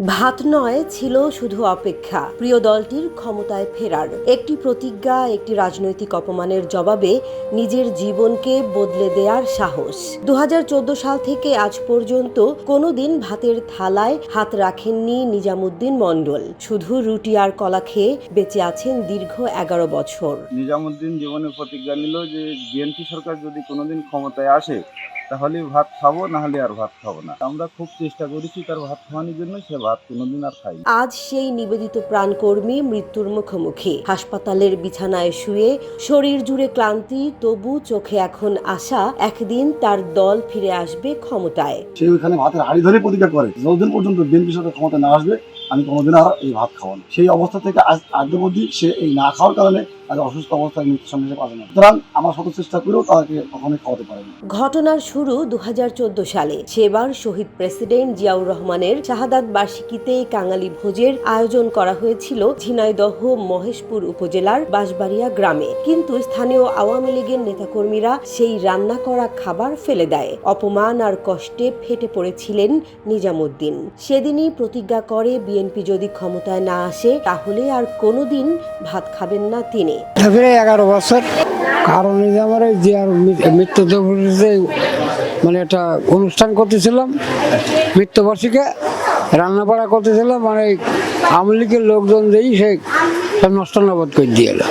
ভাত নয়, ছিল শুধু অপেক্ষা। প্রিয় দলটির ক্ষমতায় ফেরার। একটি প্রতিজ্ঞা, একটি রাজনৈতিক অপমানের জবাবে নিজের জীবনকে বদলে দেয়ার সাহস। দুহাজার চোদ্দ সাল থেকে আজ পর্যন্ত কোনোদিন ভাতের থালায় হাত রাখেননি নিজামুদ্দিন মণ্ডল। শুধু রুটি আর কলা খেয়ে বেঁচে আছেন দীর্ঘ এগারো বছর। নিজামুদ্দিন জীবনে প্রতিজ্ঞা নিল যে বিএনপি সরকার যদি কোনোদিন ক্ষমতায় আসে তাহলে ভাত খাব না হলে আর ভাত খাব না। আমরা খুব চেষ্টা করেছি তার ভাত খাওয়ানোর জন্য সে ভাত কোনোদিন আর খাই আজ সেই নিবেদিত প্রাণকর্মী মৃত্যুর মুখোমুখি। হাসপাতালের বিছানায় শুয়ে শরীর জুড়ে ক্লান্তি তবু চোখে এখন আশা একদিন তার দল ফিরে আসবে ক্ষমতায়। সে ওইখানে ভাতের হাড়ি ধরে প্রতিজ্ঞা করে যতদিন পর্যন্ত বিএনপি সরকার ক্ষমতা না আসবে আমি কোনোদিন আর এই ভাত খাওয়া না। সেই অবস্থা থেকে আজ আজ অবধি সে এই না খাওয়ার কারণে আজ অসুস্থ অবস্থায় মৃত্যুর সঙ্গে সে পাবে না সুতরাং আমরা শত চেষ্টা করেও তাকে কখনোই খাওয়াতে পারিনি ঘটনার শুরু দু সালে। সেবার শহীদ প্রেসিডেন্ট জিয়াউর রহমানের শাহাদাত বার্ষিকীতে কাঙালি ভোজের আয়োজন করা হয়েছিল ঝিনাইদহ মহেশপুর উপজেলার বাঁশবাড়িয়া গ্রামে। কিন্তু স্থানীয় আওয়ামী লীগের নেতাকর্মীরা সেই রান্না করা খাবার ফেলে দেয়। অপমান আর কষ্টে ফেটে পড়েছিলেন নিজামুদ্দিন। সেদিনই প্রতিজ্ঞা করে বিএনপি যদি ক্ষমতায় না আসে, তাহলে আর কোনোদিন ভাত খাবেন না তিনি। এগারো বছর। কারণ আমার যে মৃত্যুতে মানে একটা অনুষ্ঠান করতেছিলাম, মৃত্যুবার্ষিকে রান্না বাড়া করতেছিলাম মানে আওয়ামী লীগের লোকজন যেই, সে নষ্ট নবদ করে দিয়ে এলো।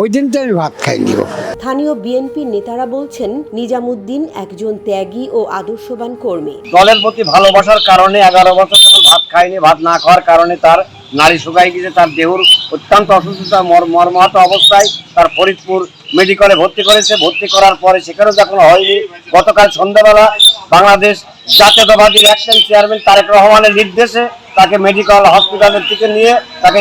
ওই দিন তো আমি ভাত খাই দিব স্থানীয় বিএনপি নেতারা বলছেন, নিজামুদ্দিন একজন ত্যাগী ও আদর্শবান কর্মী। দলের প্রতি ভালোবাসার কারণে এগারো বছর যখন ভাত খায়নি, ভাত না খাওয়ার কারণে তার নারী শুকাই গেছে তার দেহর অত্যন্ত অসুস্থতা মর মর্মাহত অবস্থায় তার ফরিদপুর মেডিকেলে ভর্তি করেছে। ভর্তি করার পরে সেখানেও যখন হয়নি, গতকাল সন্ধ্যাবেলা বাংলাদেশ জাতীয়তাবাদীর অ্যাকশন চেয়ারম্যান তারেক রহমানের নির্দেশে তাকে মেডিকেল হসপিটালের থেকে নিয়ে তাকে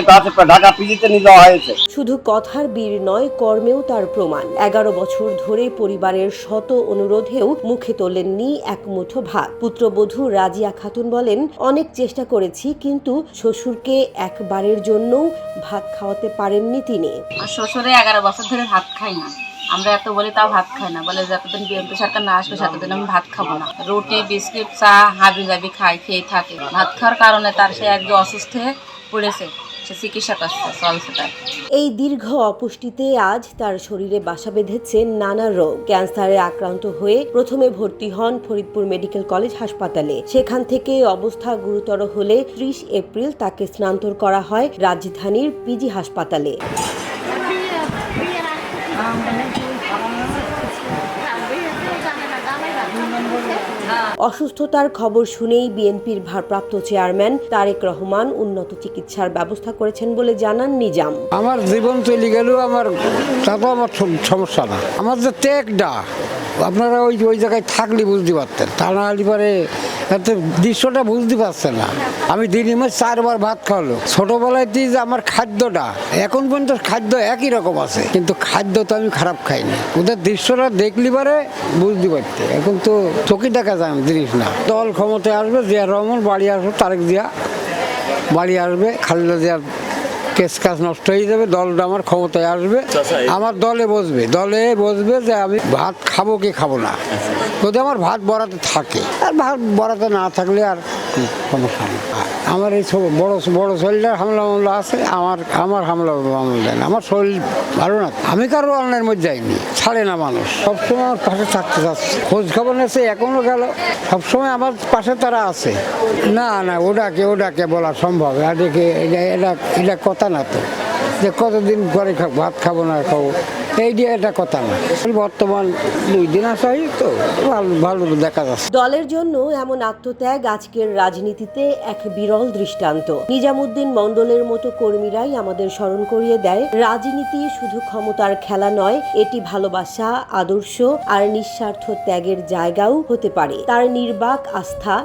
ঢাকা পিজিতে নিয়ে যাওয়া হয়েছে। শুধু কথার বীর নয় কর্মেও তার প্রমাণ। এগারো বছর ধরে পরিবারের শত অনুরোধেও মুখে তোলেননি এক মুঠো ভাত। পুত্রবধূ রাজিয়া খাতুন বলেন অনেক চেষ্টা করেছি কিন্তু শ্বশুরকে একবারের জন্যও ভাত খাওয়াতে পারেননি তিনি। আর শ্বশুরে এগারো বছর ধরে ভাত খাই না। আমরা এত বলি তাও ভাত খাই না। বলে যতদিন বিএনপি সরকার না আসবে ততদিন আমি ভাত খাব না। রুটি, বিস্কিট, চা হাবি জাবি খাই খেয়ে থাকে। ভাত খাওয়ার কারণে তার সে একদম অসুস্থ হয়ে পড়েছে চিকিৎসা এই দীর্ঘ অপুষ্টিতে আজ তার শরীরে বাসা বেঁধেছে নানা রোগ। ক্যান্সারে আক্রান্ত হয়ে প্রথমে ভর্তি হন ফরিদপুর মেডিকেল কলেজ হাসপাতালে। সেখান থেকে অবস্থা গুরুতর হলে ত্রিশ এপ্রিল তাকে স্থানান্তর করা হয় রাজধানীর পিজি হাসপাতালে। অসুস্থতার খবর শুনেই বিএনপির ভারপ্রাপ্ত চেয়ারম্যান তারেক রহমান উন্নত চিকিৎসার ব্যবস্থা করেছেন বলে জানান নিজাম। আমার জীবন চলে গেলেও আমার তাতে আমার সম- সমস্যা না। আমার যে টেকডা আপনারা ওই ওই জায়গায় থাকলে বুঝতে পারতেন। তা না হলে পরে এত দৃশ্যটা বুঝতে পারছে না। আমি দিনে মাস চারবার ভাত খাওয়ালো। ছোটোবেলাতেই যে আমার খাদ্যটা, এখন পর্যন্ত খাদ্য একই রকম আছে, কিন্তু খাদ্য তো আমি খারাপ খাইনি। ওদের দৃশ্যটা দেখলি পারে বুঝতে পারতে। এখন তো চোখে দেখা যায় না, জিনিস না। দল ক্ষমতায় আসবে, জিয়া রহমান বাড়ি আসবে, তারেক জিয়া বাড়ি আসবে, খালেদা জিয়ার কেস কাজ নষ্ট হয়ে যাবে দলটা আমার ক্ষমতায় আসবে। আমার দলে বসবে দলে বসবে যে আমি ভাত খাব কি খাব না। যদি আমার ভাত বরাতে থাকে আর ভাত বরাতে না থাকলে আর কোনো সমস্যা নেই। আমার এই সব বড় বড় শরীরটার হামলা মামলা আছে, আমার আমার হামলা মামলা না। আমার শরীর ভালো না। আমি কারও অন্যের মধ্যে যাইনি, ছাড়ে না মানুষ। সবসময় আমার পাশে থাকতে চাচ্ছে। খোঁজ খবর নেছে এখনও গেল। সবসময় আমার পাশে তারা আছে। না না, ওটাকে ওটাকে বলা সম্ভব। দেখে এটা এটা কথা না তো। যে কতদিন পরে ভাত খাব না খাব। দলের জন্য এমন আত্মত্যাগ আজকের রাজনীতিতে এক বিরল দৃষ্টান্ত। নিজামুদ্দিন মণ্ডলের মতো কর্মীরাই আমাদের স্মরণ করিয়ে দেয়, রাজনীতি শুধু ক্ষমতার খেলা নয়, এটি ভালোবাসা, আদর্শ আর নিঃস্বার্থ ত্যাগের জায়গাও হতে পারে। তার নির্বাক আস্থা